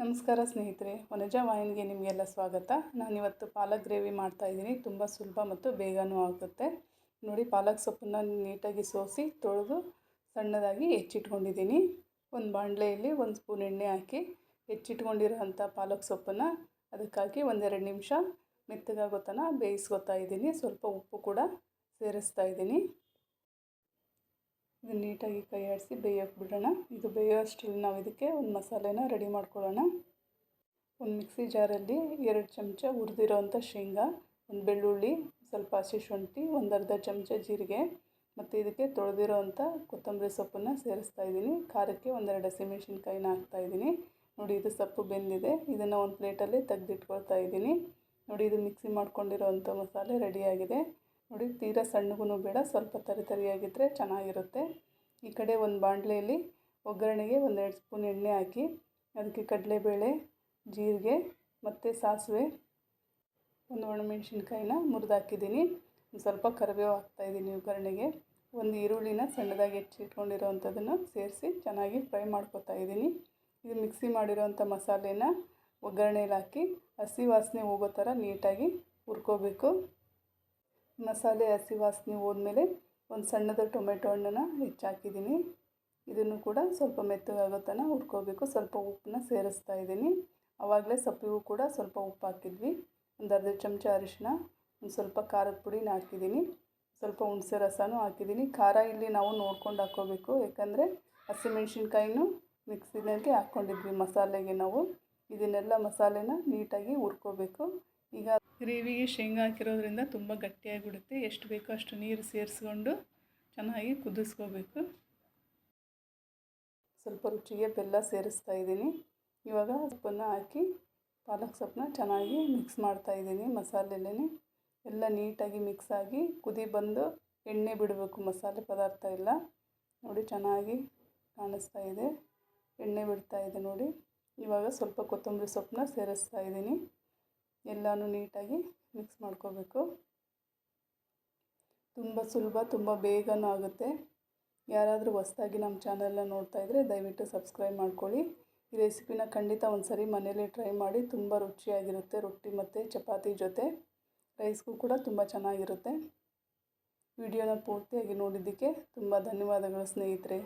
ನಮಸ್ಕಾರ ಸ್ನೇಹಿತರೆ, ವನಜ ವಾಹಿನಿಗೆ ನಿಮಗೆಲ್ಲ ಸ್ವಾಗತ. ನಾನಿವತ್ತು ಪಾಲಕ್ ಗ್ರೇವಿ ಮಾಡ್ತಾಯಿದ್ದೀನಿ ತುಂಬ ಸುಲಭ ಮತ್ತು ಬೇಗನೂ ಆಗುತ್ತೆ. ನೋಡಿ, ಪಾಲಕ್ ಸೊಪ್ಪನ್ನು ನೀಟಾಗಿ ಸೋಸಿ ತೊಳೆದು ಸಣ್ಣದಾಗಿ ಹೆಚ್ಚಿಟ್ಕೊಂಡಿದ್ದೀನಿ. ಒಂದು ಬಾಣಲೆಯಲ್ಲಿ ಒಂದು ಸ್ಪೂನ್ ಎಣ್ಣೆ ಹಾಕಿ ಹೆಚ್ಚಿಟ್ಕೊಂಡಿರೋ ಅಂಥ ಪಾಲಕ್ ಸೊಪ್ಪನ್ನು ಅದಕ್ಕಾಗಿ ಒಂದೆರಡು ನಿಮಿಷ ಮೆತ್ತಗಾಗೋ ತನಕ ಬೇಯಿಸ್ಕೊತಾ ಇದ್ದೀನಿ. ಸ್ವಲ್ಪ ಉಪ್ಪು ಕೂಡ ಸೇರಿಸ್ತಾ ಇದ್ದೀನಿ. ಇದನ್ನು ನೀಟಾಗಿ ಕೈ ಆಡಿಸಿ ಬೇಯೋಕ್ಕೆ ಬಿಡೋಣ ಇದು ಬೇಯೋ ಅಷ್ಟರಲ್ಲಿ ನಾವು ಇದಕ್ಕೆ ಒಂದು ಮಸಾಲೆನ ರೆಡಿ ಮಾಡ್ಕೊಳ್ಳೋಣ. ಒಂದು ಮಿಕ್ಸಿ ಜಾರಲ್ಲಿ ಎರಡು ಚಮಚ ಹುರಿದಿರೋವಂಥ ಶೇಂಗಾ, ಒಂದು ಬೆಳ್ಳುಳ್ಳಿ, ಸ್ವಲ್ಪ ಹಸಿ ಶುಂಠಿ, ಒಂದು ಅರ್ಧ ಚಮಚ ಜೀರಿಗೆ ಮತ್ತು ಇದಕ್ಕೆ ತೊಳೆದಿರೋ ಅಂಥ ಕೊತ್ತಂಬರಿ ಸೊಪ್ಪನ್ನು ಸೇರಿಸ್ತಾ ಇದ್ದೀನಿ. ಖಾರಕ್ಕೆ ಒಂದೆರಡು ಹಸಿಮೆಣಸಿನ್ಕಾಯಿನ ಹಾಕ್ತಾ ಇದ್ದೀನಿ. ನೋಡಿ ಇದು ಸೊಪ್ಪು ಬೆಂದಿದೆ. ಇದನ್ನು ಒಂದು ಪ್ಲೇಟಲ್ಲಿ ತೆಗೆದಿಟ್ಕೊಳ್ತಾ ಇದ್ದೀನಿ. ನೋಡಿ ಇದು ಮಿಕ್ಸಿ ಮಾಡ್ಕೊಂಡಿರೋ ಅಂಥ ಮಸಾಲೆ ರೆಡಿಯಾಗಿದೆ ನೋಡಿ, ತೀರಾ ಸಣ್ಣಗೂ ಬೇಡ, ಸ್ವಲ್ಪ ತರಿ ತರಿಯಾಗಿದ್ದರೆ ಚೆನ್ನಾಗಿರುತ್ತೆ. ಈ ಕಡೆ ಒಂದು ಬಾಣಲೆಯಲ್ಲಿ ಒಗ್ಗರಣೆಗೆ ಒಂದೆರಡು ಸ್ಪೂನ್ ಎಣ್ಣೆ ಹಾಕಿ ಅದಕ್ಕೆ ಕಡಲೆಬೇಳೆ, ಜೀರಿಗೆ ಮತ್ತು ಸಾಸಿವೆ, ಒಂದು ಒಣಮೆಣ್ಸಿನ್ಕಾಯಿನ ಮುರಿದಾಕಿದ್ದೀನಿ ಒಂದು ಸ್ವಲ್ಪ ಕರಿಬೇವು ಹಾಕ್ತಾಯಿದ್ದೀನಿ ಒಗ್ಗರಣೆಗೆ. ಒಂದು ಈರುಳ್ಳಿನ ಸಣ್ಣದಾಗಿ ಹೆಚ್ಚಿಟ್ಕೊಂಡಿರೋವಂಥದ್ದನ್ನು ಸೇರಿಸಿ ಚೆನ್ನಾಗಿ ಫ್ರೈ ಮಾಡ್ಕೊತಾ ಇದ್ದೀನಿ. ಇದು ಮಿಕ್ಸಿ ಮಾಡಿರೋವಂಥ ಮಸಾಲೆನ ಒಗ್ಗರಣೆಯಲ್ಲಿ ಹಾಕಿ, ಹಸಿ ವಾಸನೆ ಹೋಗೋ ಥರ ನೀಟಾಗಿ ಹುರ್ಕೋಬೇಕು. ಮಸಾಲೆ ಹಸಿ ವಾಸನೆ ಹೋದ್ಮೇಲೆ ಒಂದು ಸಣ್ಣದ ಟೊಮೆಟೊ ಹಣ್ಣನ್ನು ಹೆಚ್ಚಾಕಿದ್ದೀನಿ. ಇದನ್ನು ಕೂಡ ಸ್ವಲ್ಪ ಮೆತ್ತಗಾಗೋ ತನಕ ಹುರ್ಕೋಬೇಕು. ಸ್ವಲ್ಪ ಉಪ್ಪನ್ನ ಸೇರಿಸ್ತಾ ಇದ್ದೀನಿ. ಆವಾಗಲೇ ಸೊಪ್ಪಿಗೂ ಕೂಡ ಸ್ವಲ್ಪ ಉಪ್ಪು ಹಾಕಿದ್ವಿ. ಒಂದು ಅರ್ಧ ಚಮಚ ಅರಿಶಿನ ಒಂದು ಸ್ವಲ್ಪ ಖಾರದ ಪುಡಿನ ಹಾಕಿದ್ದೀನಿ. ಸ್ವಲ್ಪ ಹುಣಸೆ ರಸನೂ ಹಾಕಿದ್ದೀನಿ. ಖಾರ ಇಲ್ಲಿ ನಾವು ನೋಡ್ಕೊಂಡು ಹಾಕ್ಕೋಬೇಕು ಯಾಕಂದರೆ ಹಸಿಮೆಣ್ಸಿನ್ಕಾಯಿನೂ ಮಿಕ್ಸಿನಲ್ಲಿ ಹಾಕ್ಕೊಂಡಿದ್ವಿ ಮಸಾಲೆಗೆ ನಾವು. ಇದನ್ನೆಲ್ಲ ಮಸಾಲೆನ ನೀಟಾಗಿ ಹುರ್ಕೋಬೇಕು. ಈಗ ಗ್ರೇವಿಗೆ ಶೇಂಗಾ ಹಾಕಿರೋದ್ರಿಂದ ತುಂಬ ಗಟ್ಟಿಯಾಗಿಬಿಡುತ್ತೆ. ಎಷ್ಟು ಬೇಕೋ ಅಷ್ಟು ನೀರು ಸೇರಿಸ್ಕೊಂಡು ಚೆನ್ನಾಗಿ ಕುದಿಸ್ಕೋಬೇಕು. ಸ್ವಲ್ಪ ರುಚಿಗೆ ಬೆಲ್ಲ ಸೇರಿಸ್ತಾ ಇದ್ದೀನಿ. ಇವಾಗ ಸೊಪ್ಪನ್ನು ಹಾಕಿ ಪಾಲಕ್ ಸೊಪ್ಪನ್ನ ಚೆನ್ನಾಗಿ ಮಿಕ್ಸ್ ಮಾಡ್ತಾ ಇದ್ದೀನಿ ಮಸಾಲೆಲೇ ಎಲ್ಲ ನೀಟಾಗಿ ಮಿಕ್ಸ್ ಆಗಿ ಕುದಿ ಬಂದು ಎಣ್ಣೆ ಬಿಡಬೇಕು, ಮಸಾಲೆ ಪದಾರ್ಥ ಎಲ್ಲ. ನೋಡಿ ಚೆನ್ನಾಗಿ ಕಾಣಿಸ್ತಾ ಇದೆ. ಎಣ್ಣೆ ಬಿಡ್ತಾ ಇದೆ ನೋಡಿ. ಇವಾಗ ಸ್ವಲ್ಪ ಕೊತ್ತಂಬರಿ ಸೊಪ್ಪನ್ನ ಸೇರಿಸ್ತಾ ಇದ್ದೀನಿ. ಎಲ್ಲನೂ ನೀಟಾಗಿ ಮಿಕ್ಸ್ ಮಾಡ್ಕೋಬೇಕು. ತುಂಬ ಸುಲಭ, ತುಂಬ ಬೇಗನೂ ಆಗುತ್ತೆ. ಯಾರಾದರೂ ಹೊಸ್ದಾಗಿ ನಮ್ಮ ಚಾನಲ್ನ ನೋಡ್ತಾ ಇದ್ದರೆ ದಯವಿಟ್ಟು ಸಬ್ಸ್ಕ್ರೈಬ್ ಮಾಡ್ಕೊಳ್ಳಿ. ಈ ರೆಸಿಪಿನ ಖಂಡಿತ ಒಂದು ಸರಿ ಮನೇಲಿ ಟ್ರೈ ಮಾಡಿ ತುಂಬ ರುಚಿಯಾಗಿರುತ್ತೆ ರೊಟ್ಟಿ ಮತ್ತು ಚಪಾತಿ ಜೊತೆ. ರೈಸ್ಗೂ ಕೂಡ ತುಂಬ ಚೆನ್ನಾಗಿರುತ್ತೆ. ವಿಡಿಯೋನ ಪೂರ್ತಿಯಾಗಿ ನೋಡಿದ್ದಕ್ಕೆ ತುಂಬ ಧನ್ಯವಾದಗಳು ಸ್ನೇಹಿತರೆ.